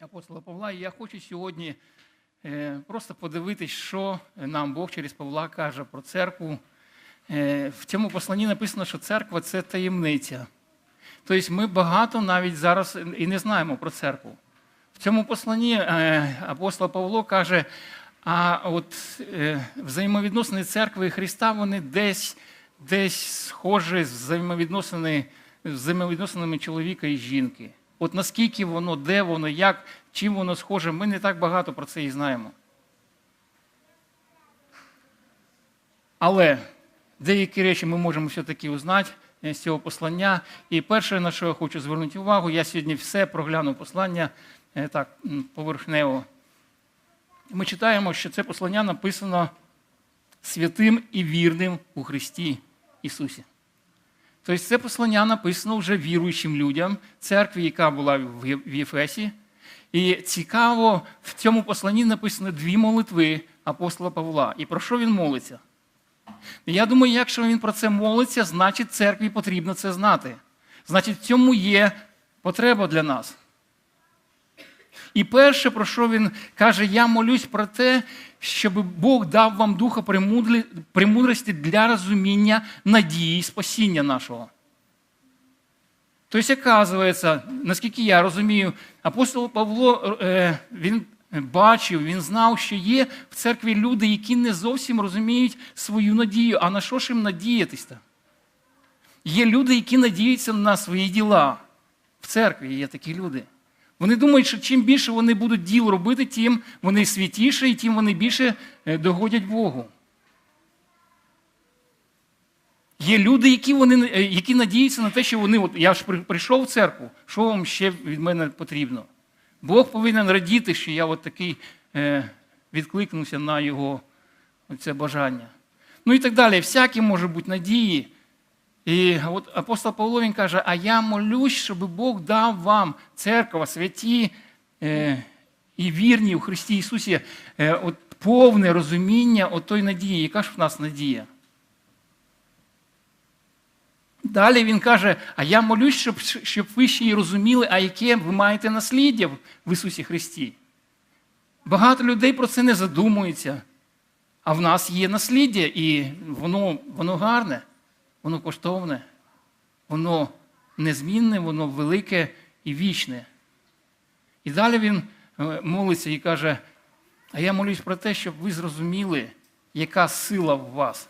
апостола Павла. І я хочу сьогодні е, просто подивитись, що нам Бог через Павла каже про церкву. Е, В цьому посланні написано, що церква це таємниця. Тобто ми багато навіть зараз і не знаємо про церкву. В цьому посланні е, апостол Павло каже, а от взаємовідносини церкви і Христа, вони десь, десь схожі з взаємовідносини, з взаємовідносинами чоловіка і жінки. От наскільки воно, де воно, як, чим воно схоже, ми не так багато про це і знаємо. Але деякі речі ми можемо все-таки узнати е, з цього послання. І перше, на що я хочу звернути увагу, я сьогодні все проглянув послання е, так, поверхнево. Ми читаємо, що це послання написано святим і вірним у Христі Ісусі. Тобто це послання написано вже віруючим людям, церкві, яка була в Єфесі. І цікаво, в цьому посланні написано дві молитви апостола Павла. І про що він молиться? Я думаю, якщо він про це молиться, значить церкві потрібно це знати. Значить, в цьому є потреба для нас. І перше, про що він каже, я молюсь про те, щоб Бог дав вам духа премудрості для розуміння надії спасіння нашого. Тобто, оказується, наскільки я розумію, апостол Павло е, він бачив, він знав, що є в церкві люди, які не зовсім розуміють свою надію. А на що ж їм надіятися? Є люди, які надіються на свої діла. В церкві є такі люди. Вони думають, що чим більше вони будуть діл робити, тим вони святіше і тим вони більше е, догодять Богу. Є люди, які, вони, е, які надіються на те, що вони, от я ж прийшов в церкву, що вам ще від мене потрібно? Бог повинен радіти, що я от такий е, відкликнувся на його це бажання. Ну і так далі. Всякі може бути надії. І от апостол Павло він каже: а я молюсь, щоб Бог дав вам, церква, святі е, і вірні у Христі Ісусі, е, от повне розуміння от той надії. Яка ж в нас надія? Далі він каже: а я молюсь, щоб, щоб ви ще й розуміли, а яке ви маєте насліддя в Ісусі Христі. Багато людей про це не задумуються. А в нас є насліддя, і воно, воно гарне, воно коштовне, воно незмінне, воно велике і вічне. І далі він е, молиться і каже: а я молюсь про те, щоб ви зрозуміли, яка сила в вас.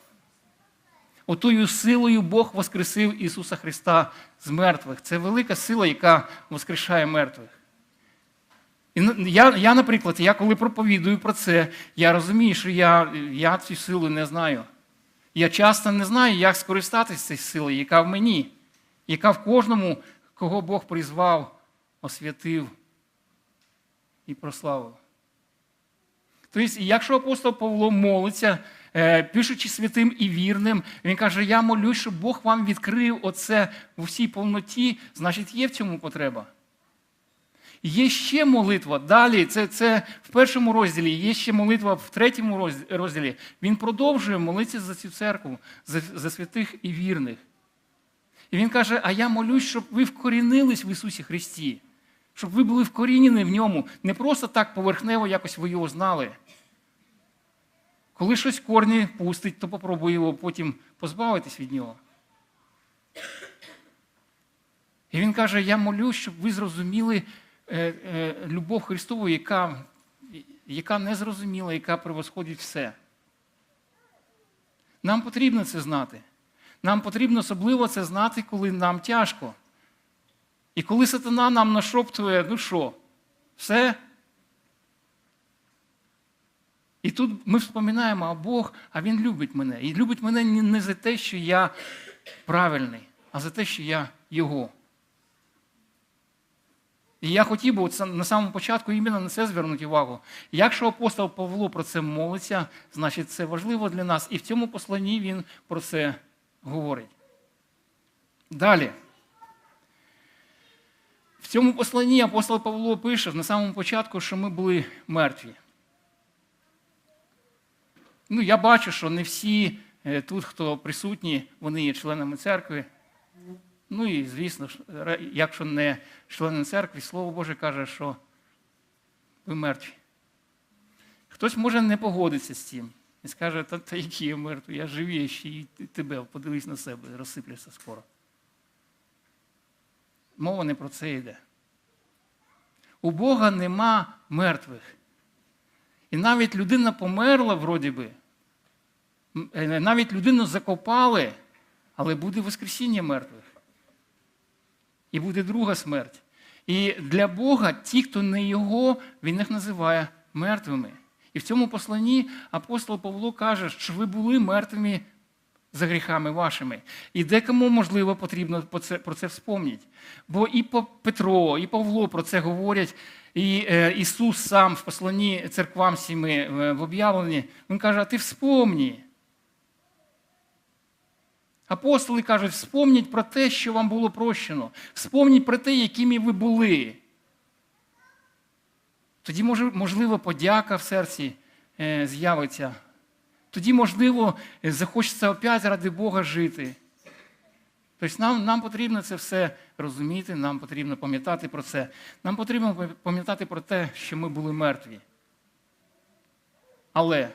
Отою силою Бог воскресив Ісуса Христа з мертвих. Це велика сила, яка воскрешає мертвих. І ну, я, я, наприклад, я коли проповідую про це, я розумію, що я, я цю силу не знаю. Я часто не знаю, як скористатися цією силою, яка в мені, яка в кожному, кого Бог призвав, освятив і прославив. Тобто, якщо апостол Павло молиться, е, пишучи святим і вірним, він каже: Я молюсь, щоб Бог вам відкрив оце у всій повноті, значить, є в цьому потреба. Є ще молитва. Далі, це, це в першому розділі, є ще молитва в третьому розділі. Він продовжує молитися за цю церкву, за, за святих і вірних. І він каже: А я молюсь, щоб ви вкорінились в Ісусі Христі, щоб ви були вкорінені в ньому, не просто так поверхнево якось ви його знали. Коли щось корні пустить, то попробуй його потім позбавитись від нього. І він каже: Я молюсь, щоб ви зрозуміли любов Христову, яка, яка не зрозуміла, яка превосходить все. Нам потрібно це знати. Нам потрібно особливо це знати, коли нам тяжко. І коли сатана нам нашоптує, ну що, все. І тут ми вспоминаємо, а Бог, а Він любить мене. І любить мене не не за те, що я правильний, а за те, що я Його. І я хотів би на самому початку іменно на це звернути увагу. Якщо апостол Павло про це молиться, значить це важливо для нас. І в цьому посланні він про це говорить. Далі. В цьому посланні апостол Павло пише на самому початку, що ми були мертві. Ну, я бачу, що не всі е, тут, хто присутні, вони є членами церкви. Ну і звісно, якщо не члени церкви, Слово Боже каже, що ви мертві. Хтось може не погодитися з цим і скаже, та, та який я мертвий, я живий, ще й тебе, подивись на себе, розсиплешся скоро. Мова не про це йде. У Бога нема мертвих. І навіть людина померла, вроді би, е, навіть людину закопали, але буде Воскресіння мертвих. І буде друга смерть. І для Бога ті, хто не його, він їх називає мертвими. І в цьому посланні апостол Павло каже, що ви були мертвими за гріхами вашими. І декому, можливо, потрібно про це вспомнити. Бо і Петро, і Павло про це говорять, і е, Ісус сам в посланні церквам сіми е, в об'явленні, Він каже, а ти вспомні. Апостоли кажуть, вспомніть про те, що вам було прощено. Вспомніть про те, якими ви були. Тоді, можливо, подяка в серці е, з'явиться. Тоді, можливо, захочеться опять ради Бога жити. Тобто нам нам потрібно це все розуміти, нам потрібно пам'ятати про це. Нам потрібно пам'ятати про те, що ми були мертві. Але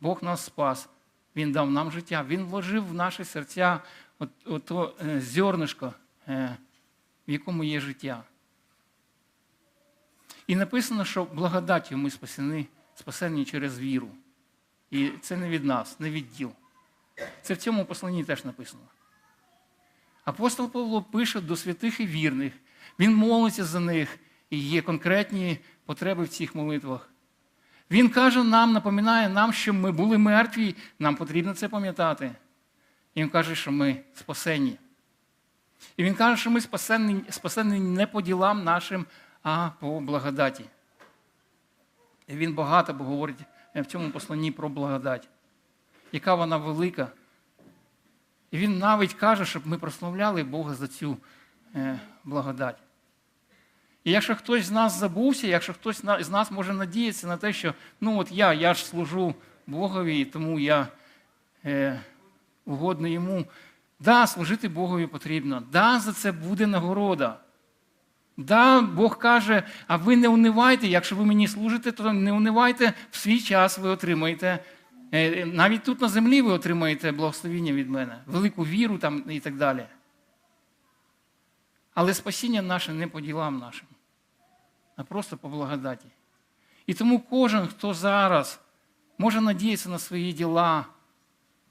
Бог нас спас, Він дав нам життя, Він вложив в наші серця ото е, зернишко, е, в якому є життя. І написано, що благодаттю ми спасені, спасені через віру. І це не від нас, не від діл. Це в цьому посланні теж написано. Апостол Павло пише до святих і вірних, він молиться за них, і є конкретні потреби в цих молитвах. Він каже нам, напоминає нам, що ми були мертві, нам потрібно це пам'ятати. І він каже, що ми спасені. І він каже, що ми спасені, спасені не по ділам нашим, а по благодаті. І він багато говорить в цьому посланні про благодать, яка вона велика. І він навіть каже, щоб ми прославляли Бога за цю е, благодать. І якщо хтось з нас забувся, якщо хтось з нас може надіятися на те, що ну от я я ж служу Богові, і тому я е, угодний йому, да, служити Богові потрібно, да, за це буде нагорода. Да, Бог каже, а ви не унивайте, якщо ви мені служите, то не унивайте, в свій час ви отримаєте Е, навіть тут на землі ви отримаєте благословіння від мене, велику віру там і так далі. Але спасіння наше не по ділам нашим, а просто по благодаті. І тому кожен, хто зараз може надіятися на свої діла,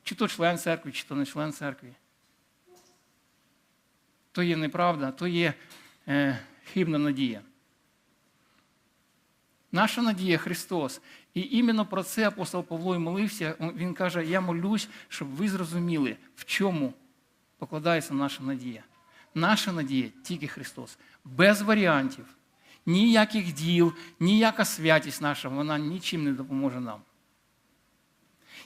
чи то член церкви, чи то не член церкви, то є неправда, то є е, хибна надія. Наша надія Христос. І іменно про це апостол Павло і молився. Він каже: Я молюсь, щоб ви зрозуміли, в чому покладається наша надія. Наша надія тільки Христос. Без варіантів, ніяких діл, ніяка святість наша, вона нічим не допоможе нам.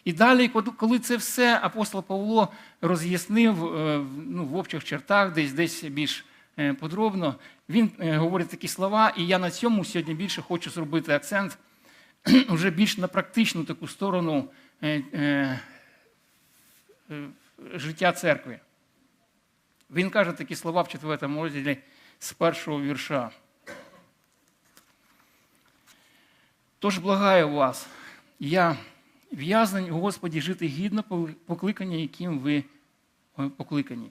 І далі, коли це все апостол Павло роз'яснив е, ну, в общих чертах, десь десь більш е, подробно, він е, говорить такі слова, і я на цьому сьогодні більше хочу зробити акцент вже більш на практичну таку сторону життя церкви. Він каже такі слова в 4 розділі з першого вірша. Тож благаю вас, я в'язань у Господі жити гідно покликання, яким ви покликані.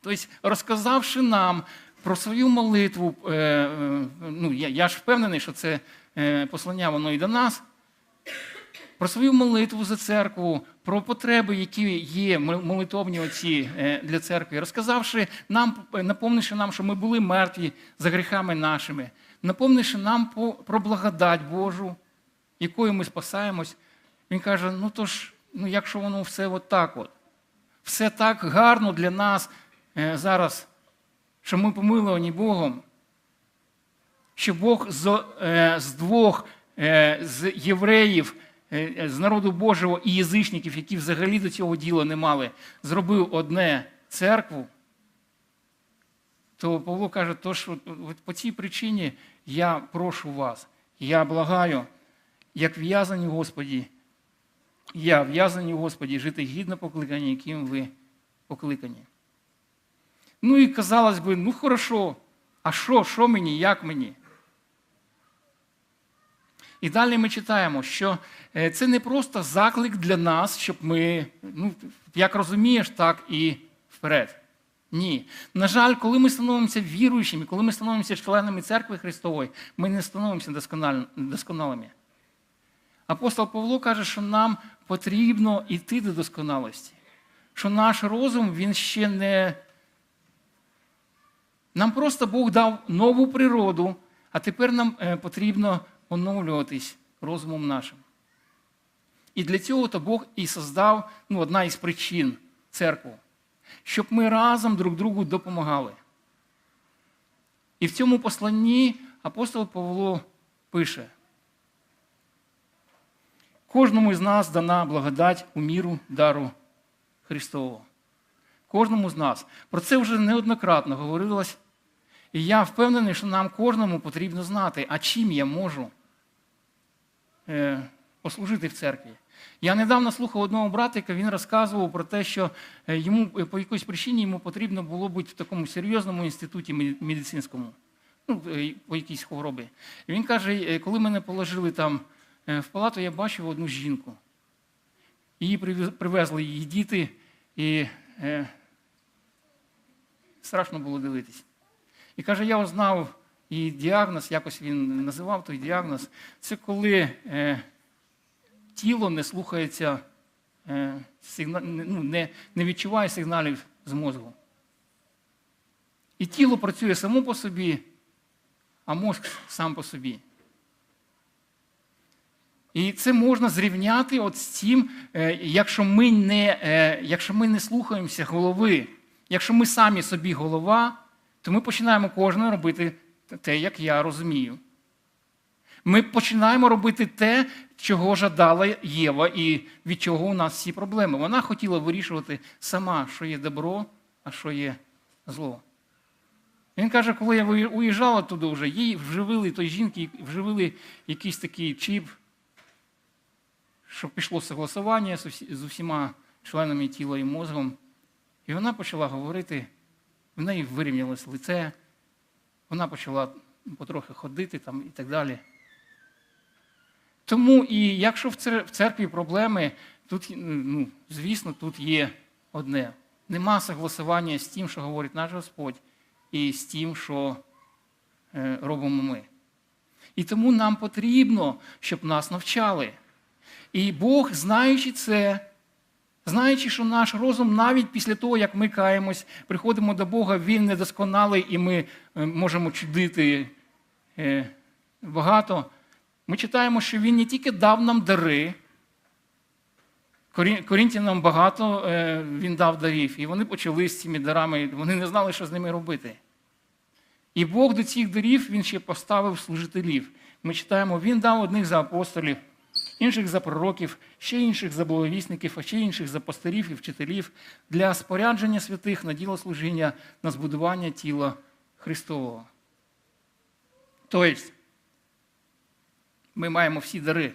Тобто, розказавши нам про свою молитву, е, е, ну, я, ж впевнений, що це е, послання воно і до нас. Про свою молитву за церкву, про потреби, які є молитовні оці для церкви, розказавши нам, напомнивши нам, що ми були мертві за гріхами нашими, напомнивши нам про благодать Божу, якою ми спасаємось, він каже: ну то ж, ну якщо воно все от так от, все так гарно для нас зараз що ми помиловані Богом, що Бог з, е, з двох е, з євреїв, е, з народу Божого і язичників, які взагалі до цього діла не мали, зробив одне церкву, то Павло каже, то що по цій причині я прошу вас, я благаю, як в'язані Господі, я в'язані Господі жити гідно покликання, яким ви покликані. Ну і казалось би, ну хорошо, а що, що мені, як мені? І далі ми читаємо, що е, це не просто заклик для нас, щоб ми, ну, як розумієш, так і вперед. Ні. На жаль, коли ми становимося віруючими, коли ми становимося членами церкви Христової, ми не становимося досконалими. Апостол Павло каже, що нам потрібно йти до досконалості, що наш розум він ще не. Нам просто Бог дав нову природу, а тепер нам е, потрібно оновлюватись розумом нашим. І для цього то Бог і создав ну, одна із причин церкву, щоб ми разом друг другу допомагали. І в цьому посланні апостол Павло пише: кожному з нас дана благодать у міру дару Христового. Кожному з нас. Про це вже неоднократно говорилось. І я впевнений, що нам кожному потрібно знати, а чим я можу е, послужити в церкві. Я недавно слухав одного братика, він розказував про те, що е, йому е, по якоїсь причині йому потрібно було бути в такому серйозному інституті медицинському, ну, е, по якійсь хворобі. І він каже, коли мене положили там в палату, я бачив одну жінку. Її привезли її діти, і е, страшно було дивитись. І каже, я знав її діагноз, якось він називав той діагноз. Це коли е, тіло не слухається, е, ну, не, не відчуває сигналів з мозку. І тіло працює само по собі, а мозк сам по собі. І це можна зрівняти от з тим, е, якщо ми не, е, якщо ми не слухаємося голови, якщо ми самі собі голова, то ми починаємо кожен робити те, як я розумію. Ми починаємо робити те, чого жадала Єва, і від чого у нас всі проблеми. Вона хотіла вирішувати сама, що є добро, а що є зло. Він каже, коли я уїжджала туди вже, їй вживили той жінки, вживили якийсь такий чіп, що пішло согласування з усіма членами тіла і мозгом. І вона почала говорити, в неї вирівнялось лице, вона почала потрохи ходити там і так далі. Тому і якщо в церкві проблеми, тут, ну, звісно, тут є одне. Нема согласування з тим, що говорить наш Господь, і з тим, що е, робимо ми. І тому нам потрібно, щоб нас навчали. І Бог, знаючи це, знаючи, що наш розум, навіть після того, як ми каємось, приходимо до Бога, Він недосконалий, і ми е, можемо чудити е, багато. Ми читаємо, що Він не тільки дав нам дари, Корі- Корінтянам багато е, він дав дарів, і вони почали з цими дарами, вони не знали, що з ними робити. І Бог до цих дарів він ще поставив служителів. Ми читаємо, він дав одних за апостолів, інших за пророків, ще інших за благовісників, а ще інших за пастирів і вчителів для спорядження святих на діло служіння, на збудування тіла Христового. Тобто, ми маємо всі дари,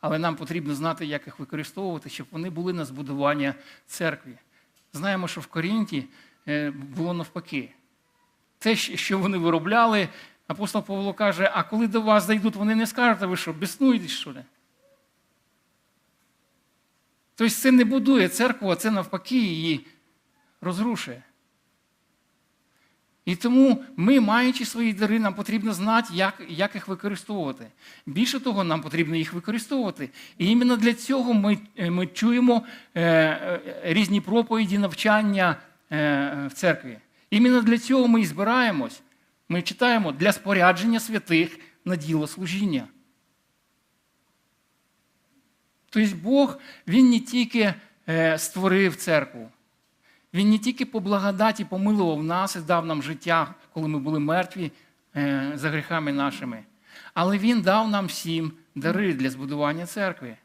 але нам потрібно знати, як їх використовувати, щоб вони були на збудування церкви. Знаємо, що в Корінті е, було навпаки. Те, що вони виробляли, апостол Павло каже, а коли до вас зайдуть, вони не скажуть, ви що, біснуєтесь, що ли? Тобто це не будує церкву, а це навпаки її розрушує. І тому ми, маючи свої дари, нам потрібно знати, як, як їх використовувати. Більше того, нам потрібно їх використовувати. І іменно для цього ми, е, ми чуємо е, е, різні проповіді, навчання е, в церкві. Іменно для цього ми і збираємось. Ми читаємо для спорядження святих на діло служіння. Тобто Бог, Він не тільки е, створив церкву, Він не тільки по благодаті помилував нас і дав нам життя, коли ми були мертві е, за гріхами нашими, але Він дав нам всім дари для збудування церкви.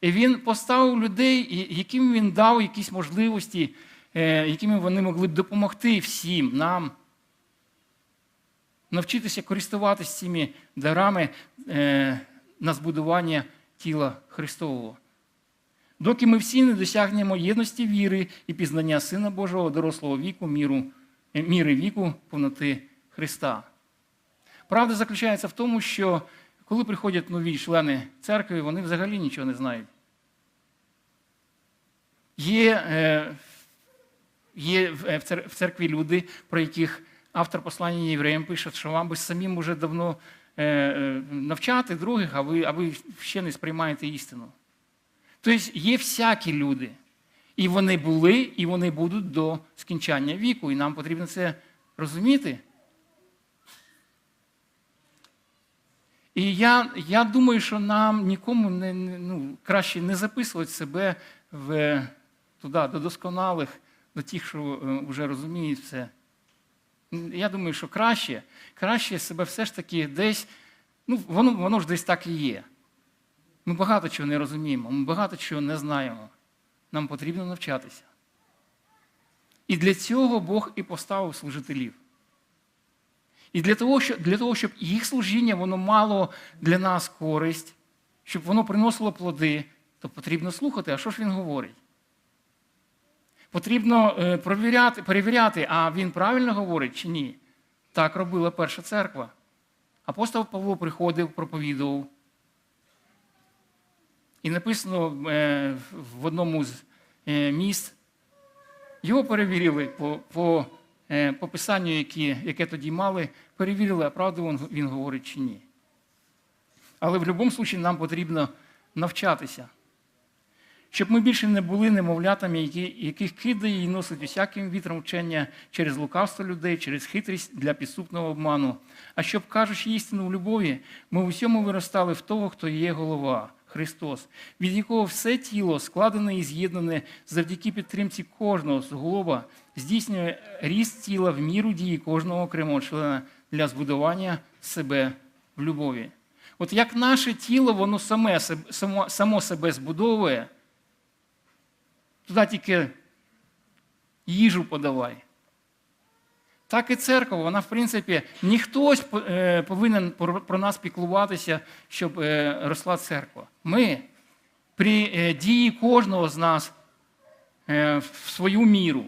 І Він поставив людей, яким він дав якісь можливості, е, якими вони могли б допомогти всім нам навчитися користуватися цими дарами е, на збудування тіла Христового. Доки ми всі не досягнемо єдності віри і пізнання Сина Божого дорослого віку, міру, е, міри віку повноти Христа. Правда заключається в тому, що Коли приходять нові члени церкви, вони взагалі нічого не знають. Є, е, є в е, в цер- в церкві люди, про яких автор послання євреям пише, що вам би самим уже давно навчати других, а ви, а ви ще не сприймаєте істину. Тобто є всякі люди. І вони були, і вони будуть до скінчання віку. І нам потрібно це розуміти. І я, я думаю, що нам нікому не, ну, краще не записувати себе в, туди, до досконалих, до тих, що е, вже розуміють все. Я думаю, що краще, краще себе все ж таки десь, ну, воно, воно ж десь так і є. Ми багато чого не розуміємо, ми багато чого не знаємо. Нам потрібно навчатися. І для цього Бог і поставив служителів. І для того, щоб, для того, щоб їх служіння воно мало для нас користь, щоб воно приносило плоди, то потрібно слухати, а що ж він говорить? Потрібно е, перевіряти, перевіряти, а він правильно говорить чи ні. Так робила перша церква. Апостол Павло приходив, проповідував. І написано е, в одному з е, міст, його перевірили по, по, е, по писанню, які, яке тоді мали, перевірили, а правду він, він говорить чи ні. Але в будь-якому випадку нам потрібно навчатися, щоб ми більше не були немовлятами, які, яких кидає і носить усяким вітром вчення через лукавство людей, через хитрість для підступного обману. А щоб, кажучи істину в любові, ми в усьому виростали в того, хто є голова. Христос, від якого все тіло складене і з'єднане завдяки підтримці кожного суглоба, здійснює ріст тіла в міру дії кожного окремого члена для збудування себе в любові. От як наше тіло, воно саме, само, само себе збудовує, туди тільки їжу подавай. Так і церква, вона, в принципі, не хтось е, повинен про нас піклуватися, щоб е, росла церква. Ми при е, дії кожного з нас в свою міру.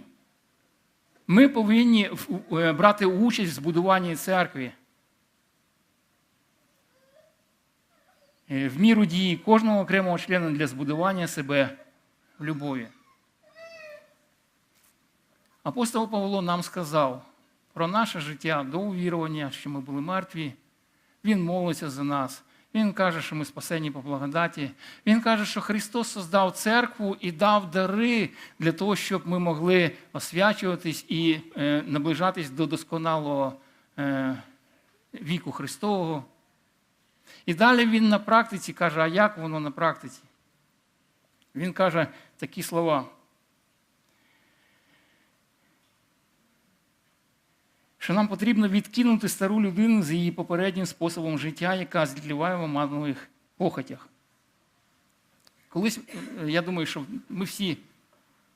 Ми повинні брати участь в збудуванні церкви. В міру дії кожного окремого члена для збудування себе в любові. Апостол Павло нам сказав про наше життя до увірування, що ми були мертві. Він молиться за нас. Він каже, що ми спасені по благодаті. Він каже, що Христос создав церкву і дав дари для того, щоб ми могли освячуватись і е, наближатись до досконалого е, віку Христового. І далі він на практиці каже, а як воно на практиці? Він каже такі слова. Що нам потрібно відкинути стару людину з її попереднім способом життя, яка зліває в оманливих похотях. Колись, е, я думаю, що ми всі,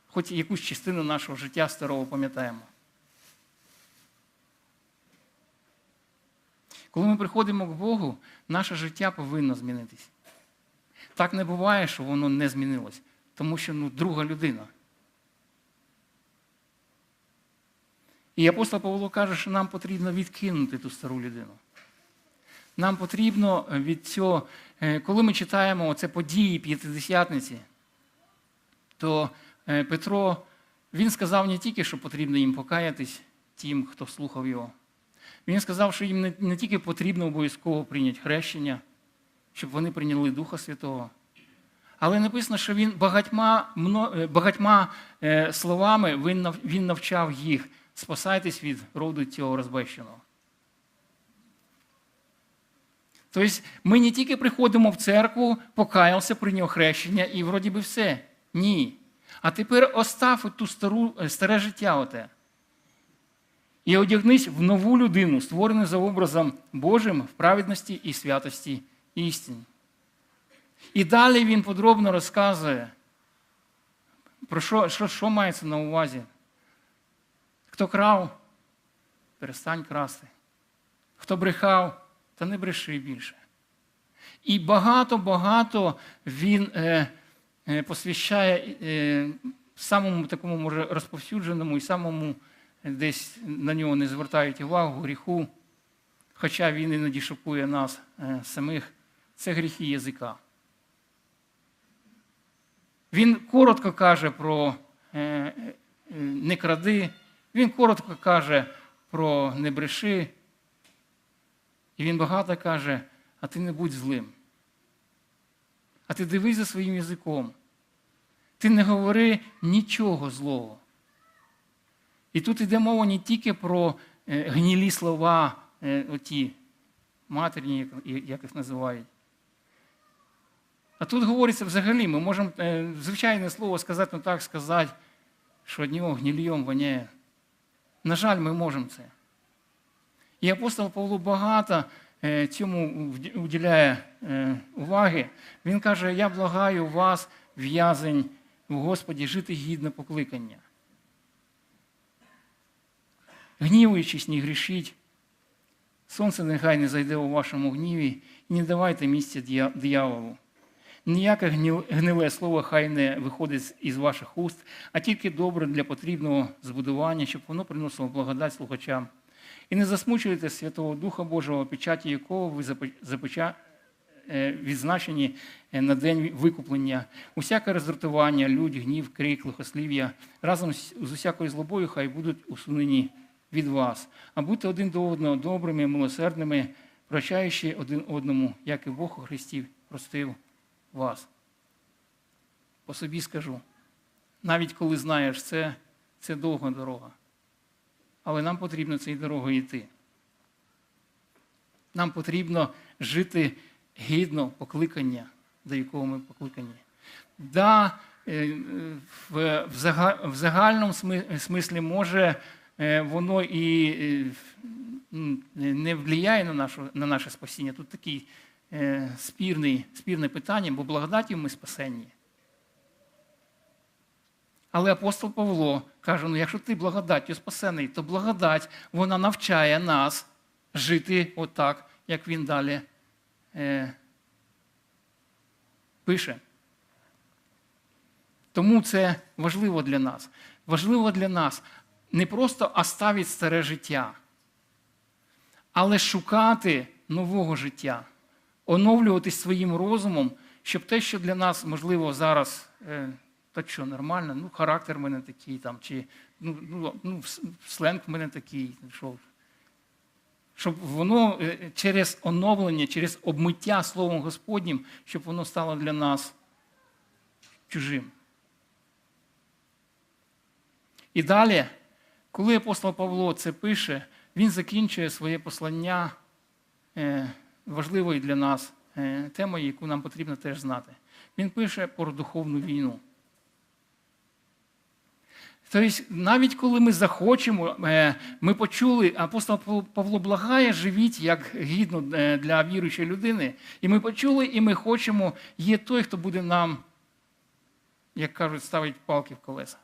хоч якусь частину нашого життя старого пам'ятаємо. Коли ми приходимо к Богу, наше життя повинно змінитись. Так не буває, що воно не змінилось, тому що ну, друга людина. І апостол Павло каже, що нам потрібно відкинути ту стару людину. Нам потрібно від цього, е, коли ми читаємо це події П'ятидесятниці, то е, Петро він сказав не тільки, що потрібно їм покаятись тим, хто слухав його. Він сказав, що їм не, тільки потрібно обов'язково прийняти хрещення, щоб вони прийняли Духа Святого. Але написано, що він багатьма, е, багатьма е, словами він навчав їх спасайтесь від роду цього розбещеного. Тобто ми не тільки приходимо в церкву, покаявся, прийняв хрещення і вроді би все. Ні. А тепер остав ту стару, е, старе життя оте. І одягнись в нову людину, створену за образом Божим в праведності і святості істини. І далі він подробно розказує, про що, що, що мається на увазі. Хто крав, перестань красти. Хто брехав, та не бреши більше. І багато-багато він е, е, посвящає е, самому такому, може, розповсюдженому і самому десь на нього не звертають увагу, гріху, хоча він іноді шокує нас е, самих. це гріхи язика. Він коротко каже про е, е, не кради, він коротко каже про не бреши, і він багато каже, а ти не будь злим. А ти дивись за своїм язиком. Ти не говори нічого злого. І тут йде мова не тільки про е, гнілі слова, е, оті матерні, як- їх називають. А тут говориться взагалі, ми можемо е, звичайне слово сказати, ну так сказати, що від нього гнільйом воняє. На жаль, ми можемо це. І апостол Павло багато е, цьому уділяє е, уваги. Він каже: Я благаю вас, в'язень в Господі, жити гідно покликання. Гнівуючись, не грішіть. Сонце нехай не зайде у вашому гніві, і не давайте місця дияволу. Ніяке гниле слово хай не виходить із ваших уст, а тільки добре для потрібного збудування, щоб воно приносило благодать слухачам. І не засмучуйте Святого Духа Божого, печаті якого ви започа- е, відзначені е, на день викуплення. Усяке роздратування, лють, гнів, крик, лихослів'я разом з усякою злобою хай будуть усунені від вас. А будьте один до одного добрими, милосердними, прощаючи один одному, як і Бог у Христі простив вас. По собі скажу. Навіть коли знаєш це, це довга дорога. Але нам потрібно цією дорогою йти. Нам потрібно жити гідно покликання, до якого ми покликані. Да, е, в, в зага- в загальному смислі може е, воно і е, не впливає на, на наше спасіння. Тут такий спірний, спірне питання, бо благодаті ми спасенні. Але апостол Павло каже: ну якщо ти благодаттю спасений, то благодать вона навчає нас жити отак, як він далі е, пише. Тому це важливо для нас. Важливо для нас не просто оставити старе життя, але шукати нового життя, оновлюватись своїм розумом, щоб те, що для нас можливо зараз. Е, так що нормально, ну характер в мене такий, там, чи ну, ну, ну, сленг в мене такий. Що, щоб воно е, через оновлення, через обмиття Словом Господнім, щоб воно стало для нас чужим. І далі, коли апостол Павло це пише, він закінчує своє послання е, важливою для нас е, темою, яку нам потрібно теж знати. Він пише про духовну війну. Тобто, навіть коли ми захочемо, е, ми почули, апостол Павло благає, живіть як гідно е, для віруючої людини. І ми почули, і ми хочемо, є той, хто буде нам, як кажуть, ставити палки в колеса.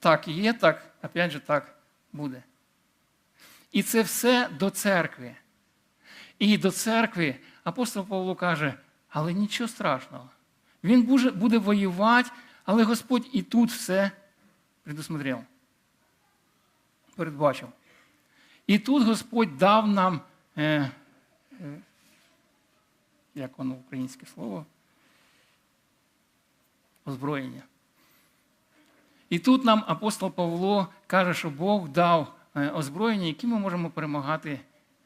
Так є, так, опять же, так буде. І це все до церкви. І до церкви апостол Павло каже, але нічого страшного. Він буде, воювати, але Господь і тут все предусмотрел, передбачив. І тут Господь дав нам, е, е, як воно українське слово, озброєння. І тут нам апостол Павло каже, що Бог дав е, озброєння, яким ми можемо перемагати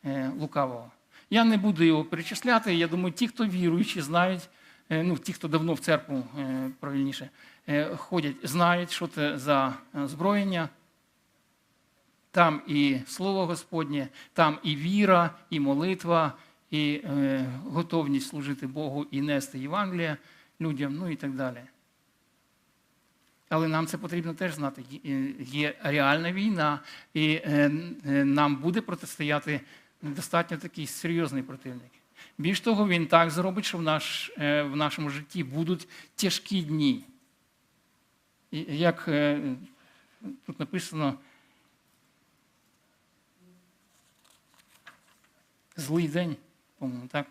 е, лукавого. Я не буду його перечисляти. Я думаю, ті, хто віруючі, знають, е, ну, ті, хто давно в церкву е, правильніше е, ходять, знають, що це за зброєння. Там і Слово Господнє, там і віра, і молитва, і е, готовність служити Богу і нести Євангелія людям, ну і так далі. Але нам це потрібно теж знати. Є реальна війна, і е, е, нам буде протистояти достатньо такий серйозний противник. Більш того, він так зробить, що в, наш, е, в нашому житті будуть тяжкі дні. Як е, тут написано, злий день, по-моєму, так?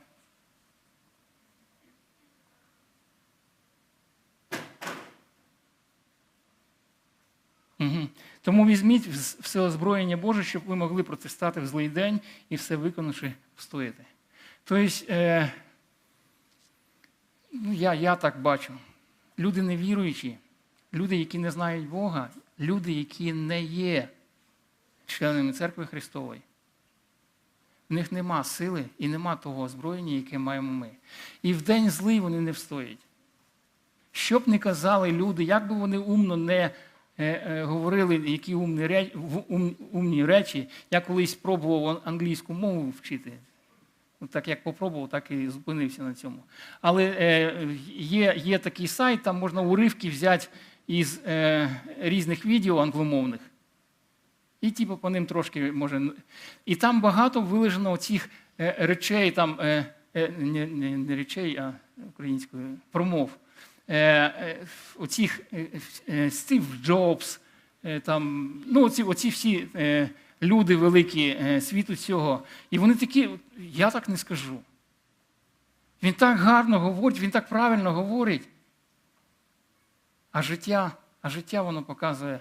Тому візьміть все озброєння Боже, щоб ви могли протистати в злий день і все виконавши встояти. Тобто, е, ну, я, я так бачу. Люди невіруючі, люди, які не знають Бога, люди, які не є членами церкви Христової. В них нема сили і нема того озброєння, яке маємо ми. І в день злий вони не встоять. Що б не казали люди, як би вони умно не говорили, які умні, ре- в- ум- умні речі, я колись пробував англійську мову вчити. Ну, Так як попробував, так і зупинився на цьому. Але е, є, є такий сайт, там можна уривки взяти із е, різних відео англомовних. І типу по ним трошки може. І там багато вилежено цих е, речей, там, е, е, не, не, не речей, а українською промов. Е, е, оцих е, Стів Джобс, там, ну, оці, оці всі люди великі світу цього. І вони такі, я так не скажу. Він так гарно говорить, він так правильно говорить. А життя, а життя воно показує,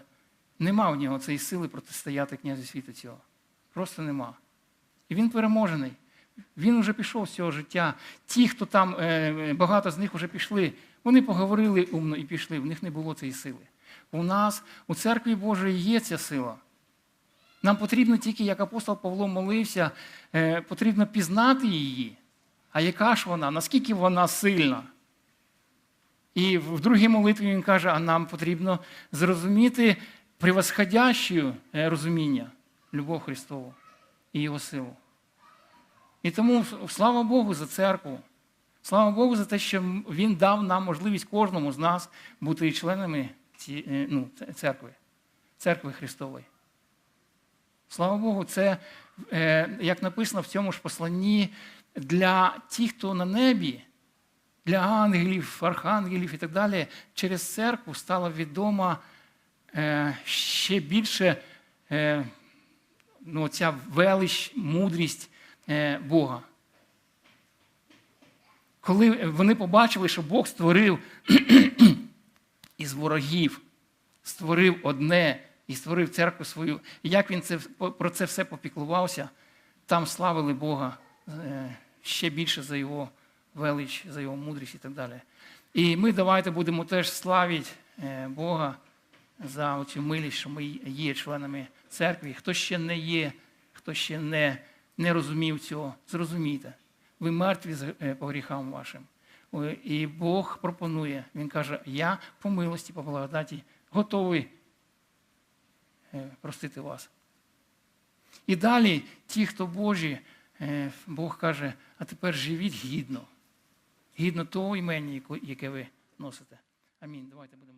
нема в нього цієї сили протистояти князю світу цього. Просто нема. І він переможений. Він вже пішов з цього життя. Ті, хто там, багато з них вже пішли, вони поговорили умно і пішли, в них не було цієї сили. У нас, у церкві Божої є ця сила. Нам потрібно тільки, як апостол Павло молився, е, потрібно пізнати її. А яка ж вона? Наскільки вона сильна? І в другій молитві він каже, а нам потрібно зрозуміти превосходящу е, розуміння, любов Христову і Його силу. І тому слава Богу за церкву. Слава Богу за те, що Він дав нам можливість кожному з нас бути членами ці- е, ну, церкви, церкви Христової. Слава Богу, це, е, як написано в цьому ж посланні, для тих, хто на небі, для ангелів, архангелів і так далі, через церкву стала відома е, ще більше ну, ця велич, мудрість Бога. Коли вони побачили, що Бог створив із ворогів, створив одне і створив церкву свою, і як він це, про це все попіклувався, там славили Бога е, ще більше за його велич, за його мудрість і так далі. І ми давайте будемо теж славити е, Бога за цю милість, що ми є членами церкви. Хто ще не є, хто ще не, не розумів цього, зрозумійте. Ви мертві з- е, по гріхам вашим. І Бог пропонує, Він каже, я по милості, по благодаті готовий е, простити вас. І далі ті, хто Божі, е, Бог каже, а тепер живіть гідно, гідно того імені, яке ви носите. Амінь. Давайте будемо.